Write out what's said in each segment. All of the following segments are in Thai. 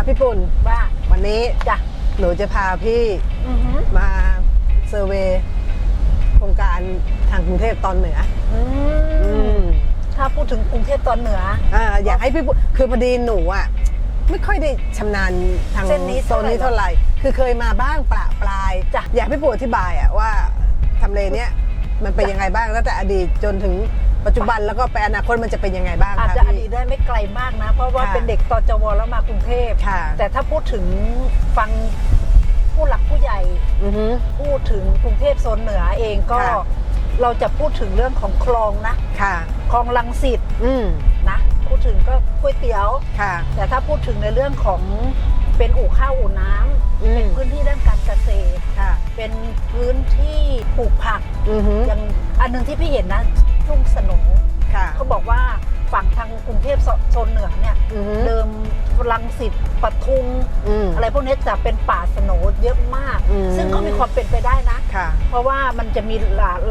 ค่ะพี่ปุ่นว่าวันนี้จ้ะหนูจะพาพี่อือหือมาเซอร์เวย์โครงการทางกรุงเทพตอนเหนืออือมถ้าพูดถึงกรุงเทพตอนเหนือ อ่าอยากให้พี่ปุ่นคือพอดีหนูอะไม่ค่อยได้ชำนาญทางเส้นนี้โซนนี้เท่าเท่าไหไหร่ร่ คือเคยมาบ้างประปลายจ้ะ อยากให้พี่ปุ่นอธิบายอะว่าทำเลเนี้ยมันเป็นยังไงบ้างตั้งแต่อดีตจนถึง ปัจจุบันแล้วก็ไปอนาคตมันจะเป็นยังไงบ้างอาจคะจะอพี่ดีตได้ไม่ไกลมากนะ เพราะว่าค่ะเป็นเด็กตจวแล้วมากรุงเทพ ค่ะ แต่ถ้าพูดถึงฟังผู้หลักผู้ใหญ่ อือฮึ พูดถึงกรุงเทพโซนเหนือเองก็ค่ะ เราจะพูดถึงเรื่องของคลองนะ ค่ะ คลองลังสิตอืมนะ พูดถึงก็ก๋วยเตี๋ยว ค่ะ แต่ถ้าพูดถึงในเรื่องของเป็นอู่ข้าวอู่น้ำอืม เป็นพื้นที่ด้านการเกษตร ค่ะ เป็นพื้นที่ปลูกผัก อือฮึ อย่างอันหนึงที่พี่เห็นนะ ทุ่งสนงค่ะ เขาบอกว่าฝั่งทางกรุงเทพโซนเหนือเนี่ยอือฮึเดิมรังสิตปทุมอืม อะไรพวกนี้จะเป็นป่าสโหนเยอะมาก อืม ซึ่งก็มีความเป็นไปได้นะ ค่ะ เพราะว่ามันจะมี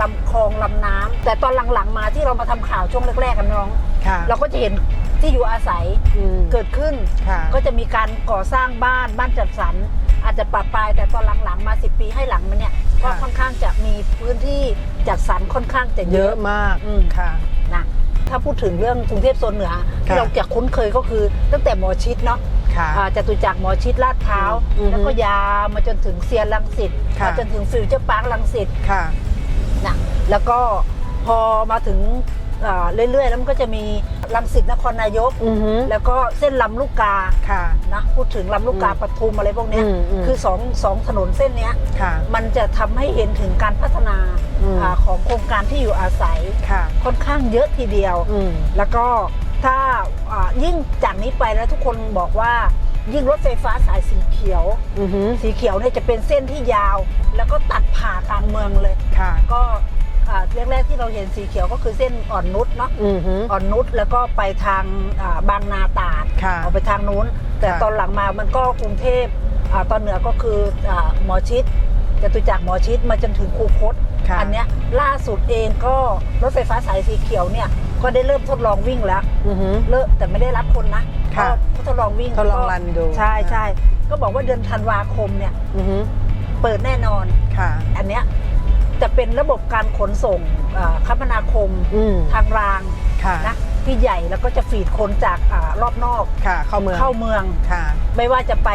ลำคลองลำน้ำแต่ตอนหลังๆมาที่เรามาทำข่าวช่วงแรกๆกันน้อง ค่ะเราก็จะเห็นที่อยู่อาศัยอืมเกิดขึ้น ค่ะก็จะมีการก่อสร้างบ้านบ้านจัดสรรอาจจะปรับปลายแต่ตอนหลังๆมา 10 ปีให้หลังมาเนี่ยก็ค่ะค่อนข้างจะมีพื้นที่ จัดสรรค่อนข้างจะเยเยอะอะมากอืมค่ะ นะถ้าพูดถึงเรื่องกรุงเทพโซนเหนือที่ค่ะ เราจะคุ้นเคยก็คือตั้งแต่หมอชิดเนาะค่ะ อ่าจตุจักรหมอชิดลาดพร้าวอือฮึแล้วก็ยาวมาจนถึงเซียนรังสิตค่ะ มาจนถึงฟิวเจอร์พาร์ครังสิต ค่ะ นะแล้วก็พอมาถึงอ่าเรื่อยๆ แล้วมันก็จะมี รังสิตนครนายก อือฮึแล้วก็เส้นลำลูกกาค่ะ นะพูดถึงลำลูกกาอืมปทุมอะไรพวกเนี้ย อืมอืม คือสองสองถนนเส้นเนี้ย ค่ะ มันจะทำให้เห็นถึงการพัฒนาอืมอาของโครงการที่อยู่อาศัยค่ะ ค่อนข้างเยอะทีเดียว อืม แล้วก็ถ้าอ่ายิ่งจากนี้ไปแล้วทุกคนบอกว่า ยิ่งรถไฟฟ้าสายสีเขียว อือฮึสีเขียวเนี่ยจะเป็นเส้นที่ยาว แล้วก็ตัดผ่ากลางเมืองเลย ค่ะ ก็ อ่าแรกๆที่เราเห็นสีเขียวก็คือเส้นอ่อนนุชเนาะอือฮึ อ่อนนุชแล้วก็ไปทางอ่าบางนาตราดค่ะออกไปทางนู้น แต่ค่ะ ตอนหลังมามันก็กรุงเทพอ่าตอนเหนือก็คืออาหมอชิดจตุจักรหมอชิดมาจนถึงคูคต ค่ะอัเนี้ยล่าสุดเองก็รถไฟฟ้าสายสีเขียวเนี่ยก็ได้เริ่มทดลองวิ่งแล้ว อือฮึ เลิกแต่ไม่ได้รับคนนะค่ะ ก็ทดลองวิ่งทดลองก็รันดูใช่ใช่ก็บอกว่าเดือนธันวาคมเนี่ยอือฮึเปิดแน่นอน ค่ะ อันเนี้ย จะเป็นระบบการขนส่งอ่าคมนาคมอืมทางรางค่ะนะที่ใหญ่แล้วก็จะฟีดคนจากอารอบนอกค่ะ เข้าเมืองเข้าเมือง ค่ะ ไม่ว่าจะไป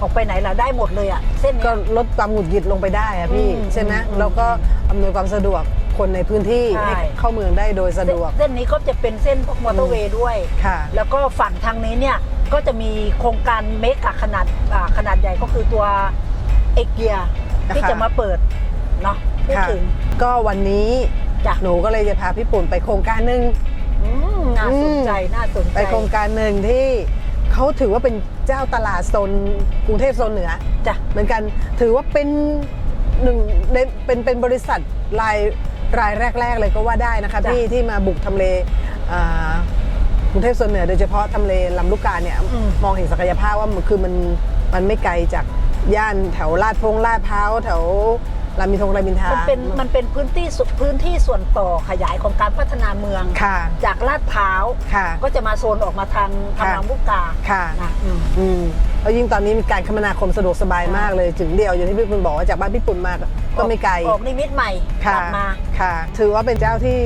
ออกไปไหนล่ะได้หมดเลยอะเส้นก็เนี้ย ลดความหงุดหงิดลงไปได้อะพี่อืมใช่ไหมอืมแล้วก็อำนวยความสะดวกคนในพื้นที่ใช่ ให้เข้าเมืองได้โดยสะดวกเส้นนี้ก็จะเป็นเส้นพวกมอเตอร์เวย์ด้วย ค่ะ แล้วก็ฝั่งทางนี้เนี่ยก็จะมีโครงการเมกะขนาดอ่าขนาดใหญ่ก็คือตัวเอเกียนะคะที่จะมาเปิดเนาะ พูดค่ะ ถึงก็วันนี้จ้ะหนูก็เลยจะพาพี่ปุ่นไปโครงการหนึ่ง อืมน่าสนใจน่าสนใจ ไปโครงการหนึ่งที่เขาถือว่าเป็นเจ้าตลาดโซนกรุงเทพโซนเหนือจ้ะ เหมือนกันถือว่าเป็นหนึ่งในเป็นเป็นบริษัทรายรายแรก ๆ เลยก็ว่าได้นะคะจ้ะที่ที่มาบุกทำเลอ่ากรุงเทพโซนเหนือโดยเฉพาะทำเลลำลูกกาเนี่ยอืม มองเห็นศักยภาพว่ามันคือมันมันไม่ไกลจากย่านแถวลาดพงลาดพร้าวแถว รามอินทรงรามอินทรามันเป็นมันเป็นพื้นที่สุพื้นที่ส่วนต่อขยายของการพัฒนาเมือง ค่ะ จากลาดพร้าว ค่ะ ก็จะมาโซนออกมาทางทางค่ะ ลำลูกกาค่ะนะอืม อืมแล้วยิ่งตอนนี้มีการคมนาคมสะดวกสบายใช่มากเลย ถึงเดียวอย่างที่พี่ปุณบอกว่าจากบ้านพี่ปุณมาก็ไม่ไกลออกนิมิตใหม่กค่ะลับมาค่ะ ถือว่าเป็นเจ้าที่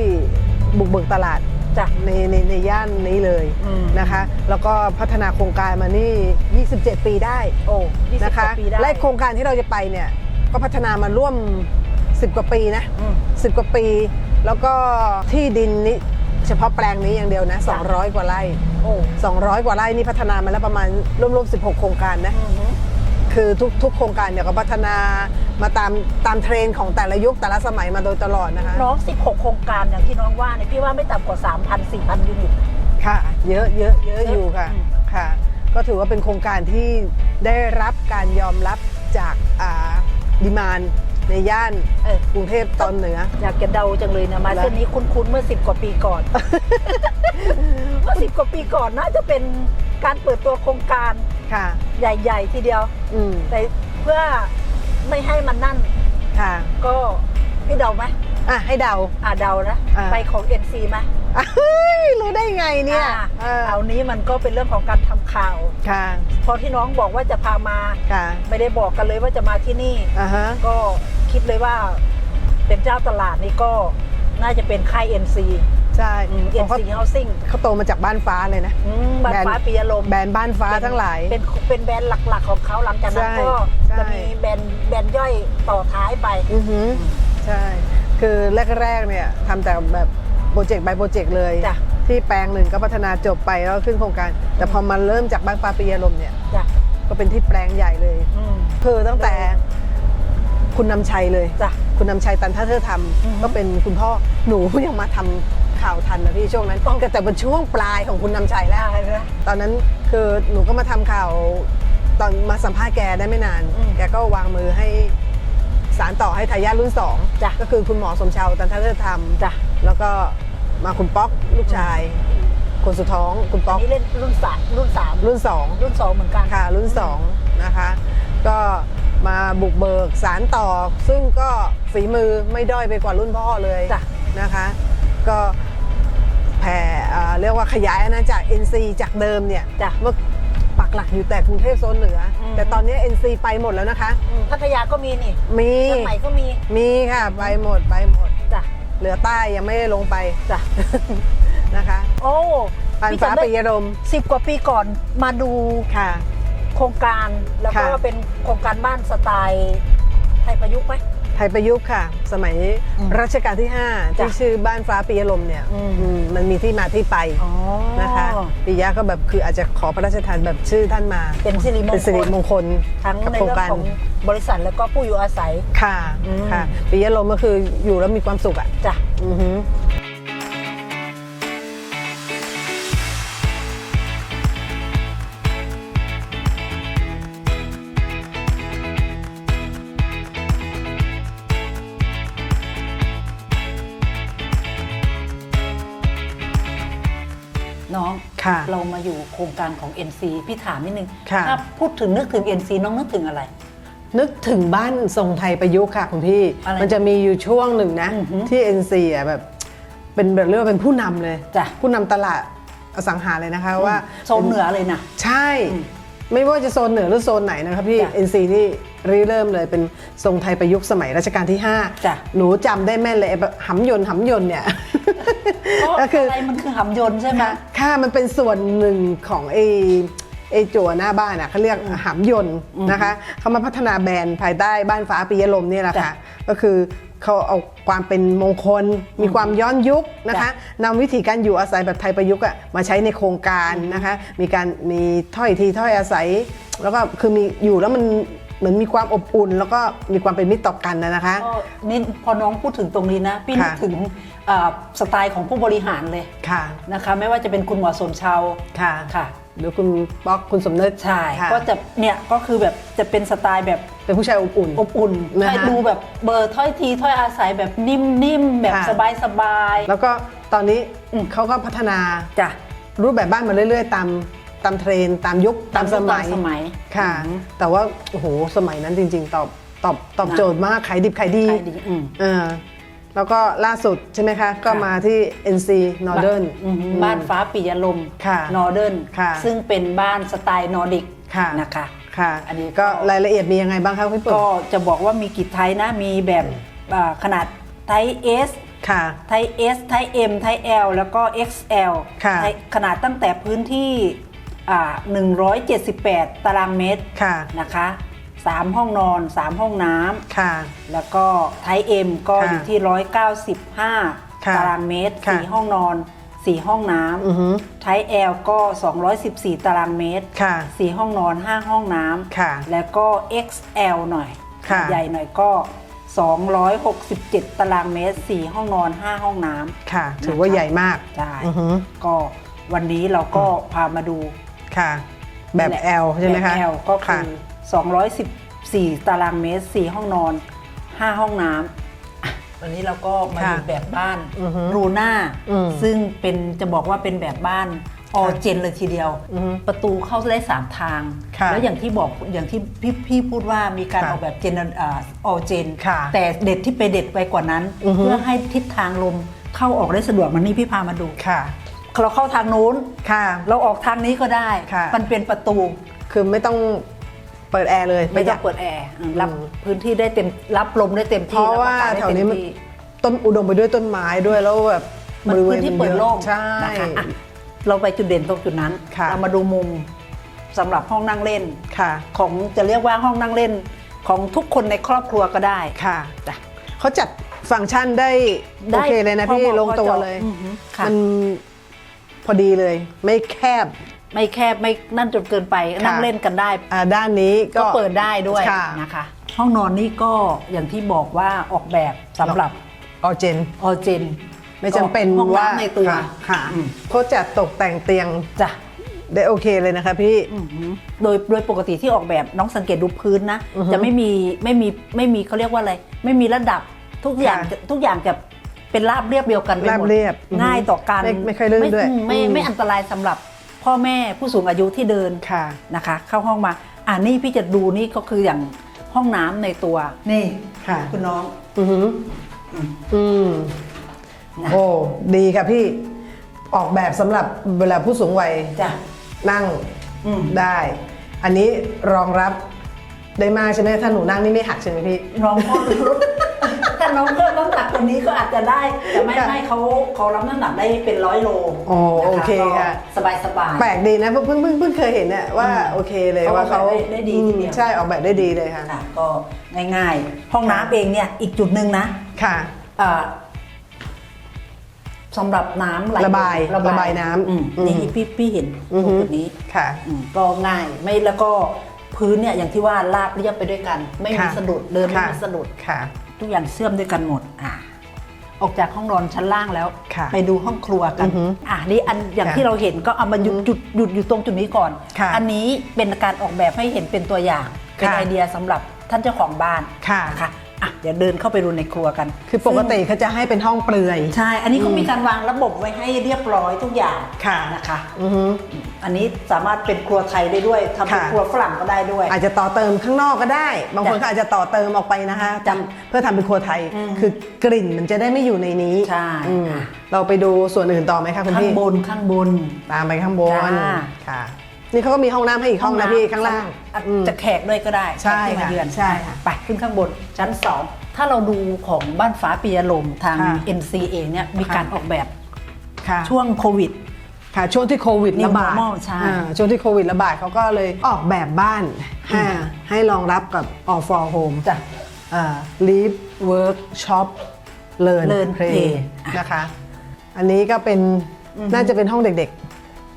บุกเบิกตลาดจ้ะในในในย่านนี้เลยอืมนะคะ แล้วก็พัฒนาโครงการมานี่ 27 ปีได้โอ้ยี่สิบนะกคะ ว่าปีได้และโครงการที่เราจะไปเนี่ย ก็พัฒนามาร่วม 10 กว่าปีนะอืม10กว่าปี แล้วก็ที่ดินนี้เฉพาะแปลงนี้อย่างเดียวนะจ้ะ200 กว่าไร่โอ้200 กว่าไร่นี่พัฒนามาแล้วประมาณรวมๆ16 โครงการนะอือหือคือทุกทุกโครงการเนี่ยก็พัฒนามาตามตามเทรนด์ของแต่ละยุคแต่ละสมัยมาโดยตลอดนะคะน้อง 16 โครงการอย่างที่น้องว่าเนี่ยพี่ว่าไม่ต่ำกว่า 3,000 4,000 ยูนิตค่ะ เยอะเยอะเยอะอยู่ค่ะอืมค่ะ ก็ถือว่าเป็นโครงการที่ได้รับการยอมรับจากอ่า ดีมานในย่านเออ กรุงเทพตอนเหนือ อยากจะเดาจังเลยนะมาแล้ว เส้นนี้คุ้นๆเมื่อ10กว่าปีก่อน เมื่อ10กว่าปีก่อนน่าจะเป็นการเปิดตัวโครงการค่ะ ใหญ่ ๆ ทีเดียว อืมแต่เพื่อไม่ให้มันนั่น ค่ะ ก็ พี่เดาไหมอะให้เดา อ่าเดานะ อ่าไปของ NC ไหมเฮ้ยรู้ได้ไงเนี่ยอ่าเออคราวนี้มันก็เป็นเรื่องของการทำข่าว ค่ะพอที่น้องบอกว่าจะพามา ค่ะไม่ได้บอกกันเลยว่าจะมาที่นี่ อ่าฮะก็คิดเลยว่าเป็นเจ้าตลาดนี่ก็น่าจะเป็นค่าย NC ใช่อืม เพราะเขา NC Housing เขาโตมาจากบ้านฟ้าเลยนะ อืมบ้านฟ้าแบรนด์ปิยลมแบรนด์บ้านฟ้าทั้งหลาย เป็นเป็นแบรนด์หลักๆของเขาหลังจากนั้นใช่ก็ใช่ จะมีแบรนด์แบรนด์ย่อยต่อท้ายไป อือหือ ใช่ คือแรกๆเนี่ยทำแต่แบบโปรเจกต์ by โปรเจกต์เลย จ้ะ ที่แปลงหนึ่งก็พัฒนาจบไปแล้วขึ้นโครงการ แต่พอมันเริ่มจากบ้านฟ้าปิยลมเนี่ยจ้ะก็เป็นที่แปลงใหญ่เลย อืมคือตั้งแต่คุณนำชัยเลย จ้ะ คุณนำชัยตันท่าเธอทอือฮึำก็เป็นคุณพ่อหนูยังมาทำข่าวทันนะพี่ช่วงนั้นแต่แต่เป็นช่วงปลายของคุณนำชัยแล้ว ได้เลย ตอนนั้นคือหนูก็มาทำข่าวตอนมาสัมภาษณ์แกได้ไม่นาน อืม แกก็วางมือให้ สารต่อให้ทายาทรุ่นสองจ้ะก็คือคุณหมอสมชาวตันทเลิศธรรม จ้ะ แล้วก็มาคุณป๊อกลูกชาย คนสุดท้องคุณป๊อัอนกนี้เล่นรุ่นสามรุ่นสามรุ่นสองรุ่นสองเหมือนกัน ค่ะรุ่นสองนะคะ ก็มาบุกเบิกสารต่อ ซึ่งก็ฝีมือไม่ด้อยไปกว่ารุ่นพ่อเลยจ้ะ นะคะ ก็แผ่เอ่อเรียกว่าขยายอาณาจักร NC จากเดิมเนี่ย จ้ะ เมื่อปัก หลักอยู่แต่กรุงเทพโซนเหนืออม แต่ตอนนี้ NC ไปหมดแล้วนะคะ อืมพัทยาก็มีนี่มีเชียงใหม่ก็มีมีค่ะไปหมดไปหมด จ้ะเหลือใต้ยังไม่ได้ลงไป จ้ะ นะคะโอ้ปันพี่ฟ้าจำได้ปิยดมสิบกว่าปีก่อนมาดูค่ะ โครงการแล้วก็ค่ะ เป็นโครงการบ้านสไตล์ไทยประยุกต์ไหม ไทยประยุกต์ค่ะ สมัยอืมรัชกาลที่5จ้ะที่ชื่อบ้านฟ้าปิยลมเนี่ยอืมอืมมันมีที่มาที่ไปอ๋อนะคะปิยะก็แบบคืออาจจะขอพระราชทานแบบชื่อท่านมา เป็นสิริมงเป็นสิริคลมงคลทั้งกับในโครงเรื่องการของบริษัทแล้วก็ผู้อยู่อาศัยค่ะอืมค่ะปิยะลมก็คืออยู่แล้วมีความสุขอะจ้ะ น้องค่ะเรามาอยู่โครงการของ NC พี่ถามนิดนึงค่ะ ถ้าพูดถึงนึกถึง NC น้องนึกถึงอะไร นึกถึงบ้านทรงไทยประยุกต์ค่ะคุณพี่ อะไรมันจะมีอยู่ช่วงหนึ่งนะอือหือที่ NC อะแบบเป็นแบบเรียกว่าเป็นผู้นำเลย จ้ะ ผู้นำตลาดอสังหาเลยนะคะว่าโซนเหนือเลยนะ ใช่อืมไม่ว่าจะโซนเหนือหรือโซนไหนนะครับพี่ จ้ะ NC นี่ริเริ่มเลยเป็นทรงไทยประยุกต์สมัยรัชกาลที่ จ้ะ 5 หนูจำได้แม่นเลยไอ้แบบหำยนต์หำยนต์เนี่ย ก็ก็คืออะไรมันคือหำยนต์ใช่ไหมค่ะค่ะมันเป็นส่วนหนึ่งของไอ้ไอ้จั่วหน้าบ้านอะเขาเรียกหำยนต์นะคะเขามาพัฒนาแบรนด์ภายใต้บ้านฟ้าปิยลมเนี่ยแหละค่ะจ้ะก็คือเขาเอาความเป็นมงคล มีความย้อนยุคนะคะนำวิธีการอยู่อาศัยแบบไทยประยุกต์อะมาใช้ในโครงการนะคะ มีการมีถ้อยทีถ้อยอาศัย แล้วก็คือมีอยู่แล้วมัน เหมือนมีความอบอุ่น แล้วก็มีความเป็นมิตรต่อกันนะนะคะ ก็นี่พอน้องพูดถึงตรงนี้นะ พี่นึกค่ะ ถึงเอ่อสไตล์ของผู้บริหารเลยค่ะนะคะ ไม่ว่าจะเป็นคุณหมอสมชาวค่ะค่ะหรือคุณป๊อกคุณสมนึกใช่ค่ะก็จะเนี่ยก็คือแบบจะเป็นสไตล์แบบเป็นผู้ชายอบอุ่น อบอุ่นนะคะให้ดูแบบเบอร์ถ้อยทีถ้อยอาศัยแบบนิ่มๆแบบค่ะ สบายแล้วก็ตอนนี้อืม เขาก็พัฒนาๆจ้ะ รูปแบบบ้านมาเรื่อย ๆ ตาม ตามเทรนด์ตามยุคตามสมัยสมัยค่ะอืมแต่ว่าโอ้โหสมัยนั้นจริง ๆ ตอบตอบตอบนะโจทย์มากขายดิบขายดีขายดีอืมเออแล้วก็ล่าสุดใช่ไหมคะ ก็ค่ะมาที่ NC Northern อืมบ้านฟ้าปิยลมค่ะนอร์เดิร์นค่ะซึ่งเป็นบ้านสไตล์นอร์ดิกค่ะนะคะค่ะ อันนี้ก็ก็รายละเอียดมียังไงบ้างคะพี่ปุ๋ยก็จะบอกว่ามีกี่ไทยนะ มีแบบอ่าขนาดไทย S ค่ะไทย S ไทย M ไทย L แล้วก็ XL ค่ะไทยขนาดตั้งแต่พื้นที่อ่า 178 ตารางเมตรค่ะนะคะ3ห้องนอน3ห้องน้ำค่ะ แล้วก็ไทย M ก็ค่ะอยู่ที่ 195 ค่ะตารางเมตรค่ะ4ห้องนอน4ห้องน้อือหือำไทย L ก็ 214 ตารางเมตรค่ะ4ห้องนอน5ห้องน้ำค่ะ แล้วก็ XL หน่อย ค่ะ ใหญ่หน่อยก็ 267 ตารางเมตร4ห้องนอน5ห้องน้ำค่ะ ถือว่าใหญ่มากใช่ อือหือ ก็วันนี้เราก็พามาดู ค่ะ แบบนี่หละ L ใช่ไหมคะแบบ L ก็คืค่ะ อ214 ตารางเมตร 4 ห้องนอน 5 ห้องน้ำอะวันนี้เราก็มาดูค่ะแบบบ้านอือฮึรูน่าอืมซึ่งเป็นจะบอกว่าเป็นแบบบ้านออเจนเลยทีเดียว อือฮึประตูเข้าได้ 3 ทาง ค่ะแล้วอย่างที่บอกอย่างที่พี่พี่พูดว่ามีการค่ะออกแบบเจนออเจน ค่ะแต่เด็ดที่ไปเด็ดไปกว่านั้น อือฮึ เพื่อให้ทิศทางลมเข้าออกได้สะดวกมันนี่พี่พามาดู ค่ะ เราเข้าทางนู้น ค่ะ เราออกทางนี้ก็ได้ ค่ะ มันเป็นประตูคือไม่ต้องเปิดแอร์เลยไม่ปต้ระหยัองดเปิดแอร์อืมรับอืมพื้นที่ได้เต็มรับลมได้เต็มเพที่ราะว่ารับอากศแถวได้นี้เต็มันที่ ต้นอุดมไปด้วยต้นไม้ด้วยแล้วแบบมันบริเวพื้ณนที่มันเปิเยดอะโล่งใช่ นะคะอะเราไปจุดเด่นตรงจุดนั้น ค่ะ เรามาดูมุมสำหรับห้องนั่งเล่น ค่ะ ของจะเรียกว่าห้องนั่งเล่นของทุกคนในครอบครัวก็ได้ ค่ะ จ้ะเขาจัดฟังก์ชันได้ได้โอเคเลยนะพอพี่เหมาะลงตัวพอเจาะเลยอือหือค่ะ มัน พอดีเลย ไม่แคบ ไม่แคบไม่นั่นจนเกินไปนั่งเล่นกันได้ อ่าด้านนี้ก็ ก็เปิดได้ด้วยค่ะ นะคะ ห้องนอนนี่ก็อย่างที่บอกว่าออกแบบสำหรับออเจน ออเจนไม่จำเป็นห้องว่าน้ำในตัวค่ะค่ะอืมเขาจัดตกแต่งเตียงจ้ะได้โอเคเลยนะคะพี่ อือหือโดยโดยปกติที่ออกแบบน้องสังเกตดูพื้นนะ อือฮึจะไม่มีไม่มีไม่มีเขาเรียกว่าอะไร ไม่มีระดับทุกอย่างค่ะ จะทุกอย่างจะ เป็นราบเรียบเดียวกันไปหมดราบเรียบอือฮึง่ายต่อการไม่ไม่ค่อยลื่นด้วยอืมไม่อืม ไม่อันตรายสำหรับพ่อแม่ผู้สูงอายุที่เดิน ค่ะ นะคะเข้าห้องมา อ่านี่พี่จะดูนี่ก็คืออย่างห้องน้ำในตัว นี่ค่ะ คุณน้อง อือหืออืมนะ โอ้ดีค่ะพี่ออกแบบสำหรับเวลาผู้สูงวัยจ้ะ นั่งอืม ได้ อันนี้รองรับได้มากใช่ไหมถ้าหนูนั่งนี่ไม่หักใช่ไหมพี่น้องพ่อรู้ถ้า น้องเพิ่มน้ำหนักคนนี้ก็อาจจะได้ แต่ไม่ค่ะไม่เขาเขารับน้ำหนักได้เป็นร้อยโลอ๋อนะะโอเคค่ะก็สบายสบายแปลกดีนะเพิ่งเพิ่งเพิ่งเพิ่งเคยเห็นเนี่ยว่าอืมโอเคเลยเขาว่าเขาออกแบบได้ได้ดีทีเดียวอืมใช่ออกแบบได้ดีเลยค่ะค่ะก็ง่ายๆ ห้องน้ำเองเนี่ยอีกจุดหนึ่งนะค่ะอ่าสำหรับน้ำไหลระบายระบายน้ำอืมอืมนี่พี่พี่เห็นอือตรฮึงจุดนี้ค่ะอืมก็ง่ายไม่แล้วก็พื้นเนี่ยอย่างที่ว่าราบเรียบไปด้วยกัน ไม่มีค่ะสะดุดเดินไม่ค่ะมีสะดุดค่ะ ทุกอย่างเชื่อมด้วยกันหมดอะออกจากห้องนอนชั้นล่างแล้ว ค่ะไปดูห้องครัวกันอือฮึอะนี่อันอย่างค่ะที่เราเห็นก็เอามาหยุดหยุดหยุดอยู่ตรงจุดนี้ก่อน ค่ะอันนี้เป็นการออกแบบให้เห็นเป็นตัวอย่างเป็นค่ะ ไอเดียสำหรับท่านเจ้าของบ้านค่ะ นะคะ อะเดี๋ยวเดินเข้าไปดูในครัวกัน คือปกติเขาจะให้เป็นห้องเปลือยซึ่งใช่ อันนี้เขามีการวางระบบไว้ให้เรียบร้อยทุกอย่างค่ะนะคะอือฮึอันนี้สามารถเป็นครัวไทยได้ด้วยทำเป็นค่ะ ครัวฝรั่งก็ได้ด้วย อาจจะต่อเติมข้างนอกก็ได้ บางคนจ้ะก็อาจจะต่อเติมออกไปนะคะจ้ะทำเพื่อทำเป็นครัวไทย อืมคือกลิ่นมันจะได้ไม่อยู่ในนี้ใช่อืมค่ะ เราไปดูส่วนอื่นต่อไหมคะคุณข้างพี่บนข้างบน ตามไปข้างบนจ้า ค่ะ นี่เขาก็มีห้องน้ำให้อีกห้องนะพี่ข้างล่างอะอืม จะแขกด้วยก็ได้ใช่แขกที่มาค่ะเยือนใช่ค่ะไปขึ้นข้างบนชั้นสองถ้าเราดูของบ้านฟ้าปียลมทาง ค่ะ NC เองเนี่ยมีค่ะการออกแบบค่ะช่วงโควิด ค่ะช่วงที่โควิด New ระบาด normal ใช่ อ่าช่วงที่โควิดระบาดเขาก็เลยออกแบบบ้านให้ให้รองรับกับ all for home จ้ะ อ่า live work shop learn Learn play play นะคะ อันนี้ก็เป็นน่าจะเป็นห้องเด็ก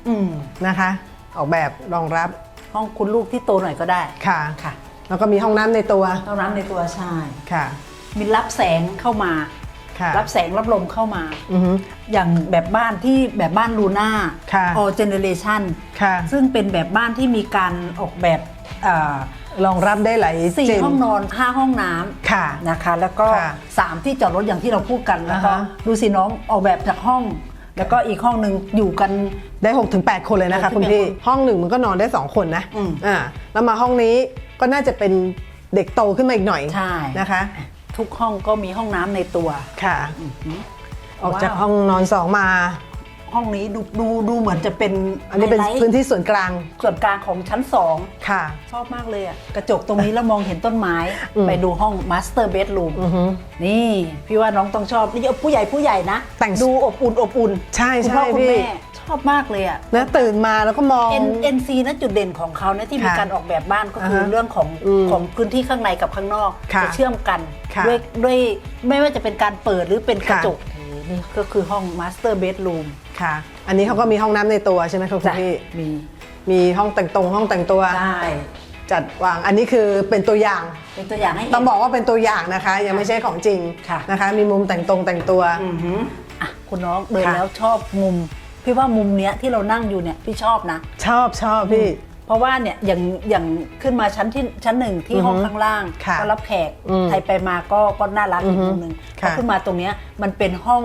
อืม ๆนะคะ ออกแบบรองรับห้องคุณลูกที่โตหน่อยก็ได้ ค่ะ ค่ะ แล้วก็มีห้องน้ำในตัวเท่านั้นในตัวใช่ ค่ะ มีรับแสงเข้ามา ค่ะรับแสงรับลมเข้ามา อือฮึ อย่างแบบบ้านที่แบบบ้านลูน่า ค่ะ all generation ค่ะ ซึ่งเป็นแบบบ้านที่มีการออกแบบอ่ารองรับได้หลายสี่เจนห้องนอนห้าห้องน้ำค่ะ นะคะ แล้วก็ค่ะสามที่จอดรถอย่างที่เราพูดกันแล้วก็อ่าฮะ ดูสิน้องออกแบบจากห้อง แล้วก็อีกห้องหนึ่งอยู่กันได้6กถึงแคนเลยนะคะ6-8คุณพี่คนห้องหนึ่งมันก็นอนได้ 2 คนนะอืมอ่าแล้วมาห้องนี้ก็น่าจะเป็นเด็กโตขึ้นมาอีกหน่อยใช่นะคะ ทุกห้องก็มีห้องน้ำในตัวค่ะอือหือออกจากห้องนอนสองมา ห้องนี้ดูดูดูเหมือนจะเป็นอันนี้เป็นไฮไลท์พื้นที่ส่วนกลางส่วนกลางของชั้นสองค่ะ ชอบมากเลยอะกระจกตรงนี้แล้วมองเห็นต้นไม้ อืม ไปดูห้องมาสเตอร์เบดรูมอือฮึ นี่พี่ว่าน้องต้องชอบนี่ผู้ใหญ่ผู้ใหญ่นะแต่ง ดูอบอุ่นอบอุ่นใช่คุณใช่พ่อคุณพี่แม่ชอบมากเลยอะ แล้วตื่นมาแล้วก็มอง N NC นะจุดเด่นของเขาเนี่ยที่มีค่ะการออกแบบบ้านก็คืออ่าฮะเรื่องของอืมของพื้นที่ข้างในกับข้างนอกค่ะจะเชื่อมกันค่ะด้วยด้วยไม่ว่าจะเป็นการเปิดหรือเป็นกระค่ะ จกนี่ก็คือห้องมาสเตอร์เบดรูม ค่ะ อันนี้เขาก็มีห้องน้ำในตัวใช่ไหมคะคุณพี่ มีมีห้องแต่งตรงห้องแต่งตัว ใช่จัดวางอันนี้คือเป็นตัวอย่าง เป็นตัวอย่างให้เห็น ต้องบอกว่าเป็นตัวอย่างนะคะ ยังไม่ใช่ของจริงค่ะ นะคะ มีมุมแต่งตรงแต่งตัว อือหือ อะคุณน้องเดินค่ะ แล้วชอบมุม พี่ว่ามุมเนี้ยที่เรานั่งอยู่เนี่ยพี่ชอบนะ ชอบชอบพี่ เพราะว่าเนี่ยอย่างอย่างขึ้นมาชั้นที่ชั้นหนึ่งที่ห้องอือฮึข้างล่างค่ะก็รับแขกอืมใครไปมาก็ก็น่ารักอีกอือฮึมุมหนึ่งพค่ะ อขึ้นมาตรงเนี้ยมันเป็นห้อง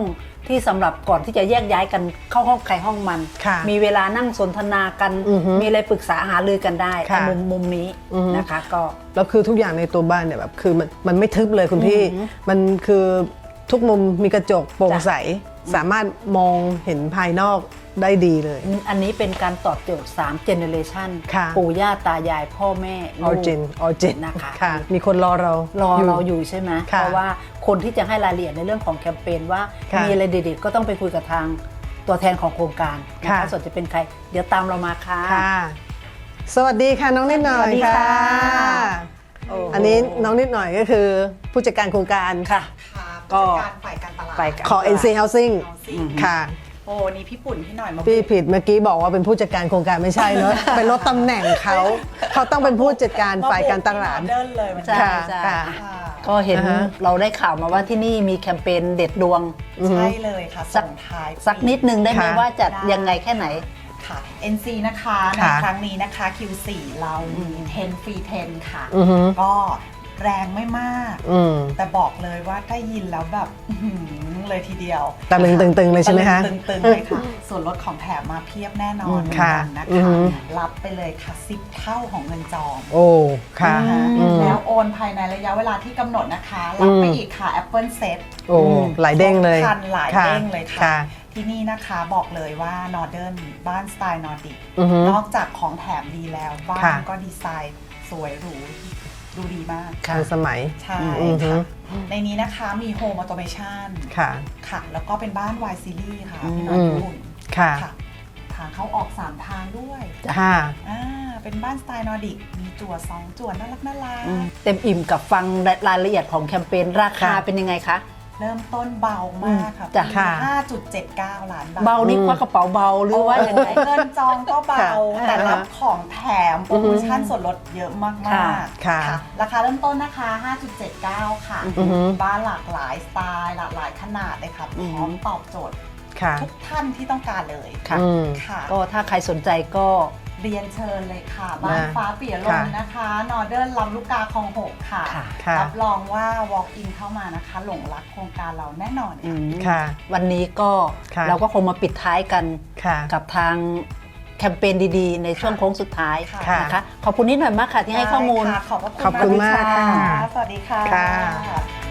ที่สำหรับก่อนที่จะแยกย้ายกันเข้าห้องใครห้องมันค่ะมีเวลานั่งสนทนากันอือฮึมีอะไรปรึกษาหารือกันได้ค่ะมุมมุมนี้อือฮึนะคะก็แล้วคือทุกอย่างในตัวบ้านเนี่ยแบบคือมันมันไม่ทึบเลยคุณพี่อือหือมันคือทุกมุมมีกระจกโปร่งใส สามารถมองเห็นภายนอก ได้ดีเลย อันนี้เป็นการตอบโจทย์3เจเนเรชันค่ะ ปู่ย่าตายายพ่อแม่ออลูก จินออจินนะคะค่ะมีคนรอเรารอเราอยู่ใช่ไหมค่ะเพราะว่าคนที่จะให้รายละเอียดในเรื่องของแคมเปญว่าค่ะมีอะไรเด็ดๆก็ต้องไปคุยกับทางตัวแทนของโครงการนะค่ะ คะส่วนจะเป็นใคร เดี๋ยวตามเรามาค่ะ ค่ะ สวัสดีค่ะน้องนิดหน่อยสวัสดีค่ะ โโหอันนี้น้องนิดหน่อยก็คือผู้จัดการโครงการค่ะ ค่ะก็ ผู้จัดการฝ่ายการตลาดฝ่ายการของ NC Housing อืม ค่ะ โอ้นี่พี่ปุ่นพี่หน่อยมาพี่ผิดเมื่อกี้บอกว่าเป็นผู้จัดการโครงการไม่ใช่เนอะ เป็นลดตำแหน่งเขา เขาต้องเป็นผู้จัดการฝ่ายการตลาด เดินเลยมันใช่ค่ะใช่ค่ะ ค่ะก็เห็นอ่าฮะ เราได้ข่าวมาว่าที่นี่มีแคมเปญเด็ดดวง ใช่เลยค่ะสักส่งท้าย สักนิดนึงได้ไหมค่ะ ว่าจะยังไงแค่ไหน ค่ะ NC นะคะในค่ะครั้งนี้นะคะ Q4 เรามี 10ฟรี10 ค่ะ อือฮึก็ แรงไม่มาก อืม แต่บอกเลยว่าได้ยินแล้วแบบอื้อหือเลยทีเดียวตะลึงตึงๆเลยใช่ไหมคะ ตลึงตึงๆเลยค่ะ ส่วนลดของแถมมาเพียบแน่นอนอืมเหมือนค่ะกันนะอือคะฮึรับไปเลยค่ะ10เท่าของเงินจอง โอ้ ค่ะนะคะอืมแล้วโอนภายในระยะเวลาที่กำหนดนะคะ รับไปอืมอีกค่ะ Apple Set โอ้หลายเด้งเลยทันหลายค่ะเด้งเลยค่ะค่ะ ที่นี่นะคะบอกเลยว่านอร์เดิร์นบ้านสไตล์นอร์ดิกอือฮึ นอกจากของแถมดีแล้ว บ้านค่ะ ก็ดีไซน์สวยหรู ดูดีมากทันสมัย ใช่อือฮึ ค่ะในนี้นะคะมี Home Automation ค่ะ ค่ะ แล้วก็เป็นบ้าน Y Series ค่ะอืมพี่น้องคุณค่ะทางเข้าออก3ทางด้วยค่ะ อ่าเป็นบ้านสไตล์นอร์ดิกมีจั่ว2จั่วน่ารักน่ารัก เต็มอิ่มกับฟังรายละเอียดของแคมเปญราคาค่ะ เป็นยังไงคะ เริ่มต้นเบามากค่ะจ้ะค่ะ 5.79 ล้านบาท เบานี่ควักกระเป๋าเบาหรือว่ายังไงเงินจองก็เบา ค่ะแต่รับของแถมโปรโมชั่นส่วนลดเยอะมากค่ะๆค่ะราคาเริ่มต้นนะคะ 5.79 ค่ะ อือฮึบ้านหลากหลายสไตล์หลากหลายขนาดเลยค่ะพร้อมตอบโจทย์ค่ะทุกท่านที่ต้องการเลย ค่ะ อืมค่ะ ก็ถ้าใครสนใจก็ เรียนเชิญเลยค่ะ บ้านนะฟ้าเปียลมค่ะนะคะ นอร์เดิร์นลำลูกกาคลองหกค่ะค่ะ ค่ะ รับรองว่า walk in เข้ามานะคะ หลงรักโครงการเราแน่นอนอืค่ะ มค่ะวันนี้ก็ค่ะ เราก็คงมาปิดท้ายกันค่ะ กับทางแคมเปญดีๆ ในช่วงโค้งสุดท้ายค่ะ นะคะขอบคุณนิดหน่อยมากค่ะที่ให้ข้อมูล ได้ค่ะขอบพระคุณขอบคุณมากค่ะค่ะ สวัสดีค่ะ ค่ะ